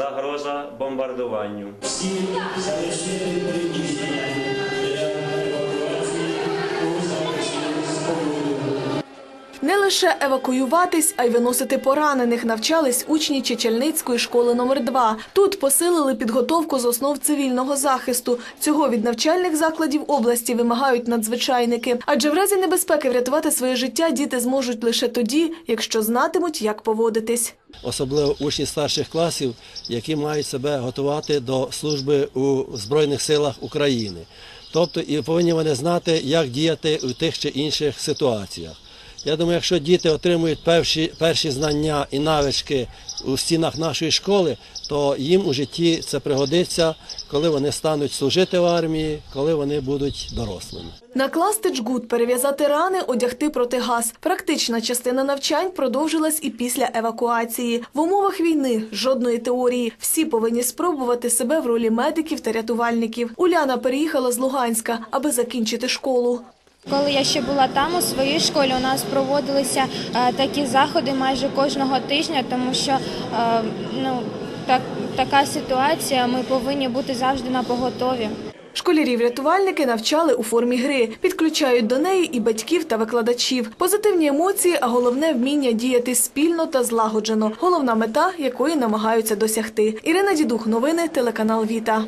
Загроза бомбардуванню. Не лише евакуюватись, а й виносити поранених навчались учні Чечельницької школи номер 2 Тут посилили підготовку з основ цивільного захисту. Цього від навчальних закладів області вимагають надзвичайники. Адже в разі небезпеки врятувати своє життя діти зможуть лише тоді, якщо знатимуть, як поводитись. особливо учні старших класів, які мають себе готувати до служби у Збройних силах України. Тобто і повинні вони знати, як діяти у тих чи інших ситуаціях. Я думаю, якщо діти отримують перші, перші знання і навички у стінах нашої школи, то їм у житті це пригодиться, коли вони стануть служити в армії, коли вони будуть дорослими. Накласти джгут, перев'язати рани, одягти протигаз. Практична частина навчань продовжилась і після евакуації. В умовах війни жодної теорії. Всі повинні спробувати себе в ролі медиків та рятувальників. Уляна переїхала з Луганська, аби закінчити школу. Коли я ще була там у своїй школі, у нас проводилися е, такі заходи майже кожного тижня, тому що е, ну так така ситуація. Ми повинні бути завжди на поготові. Школярів-рятувальники навчали у формі гри, підключають до неї і батьків та викладачів. Позитивні емоції, а головне вміння діяти спільно та злагоджено. Головна мета, якої намагаються досягти. Ірина Дідух, новини, телеканал Віта.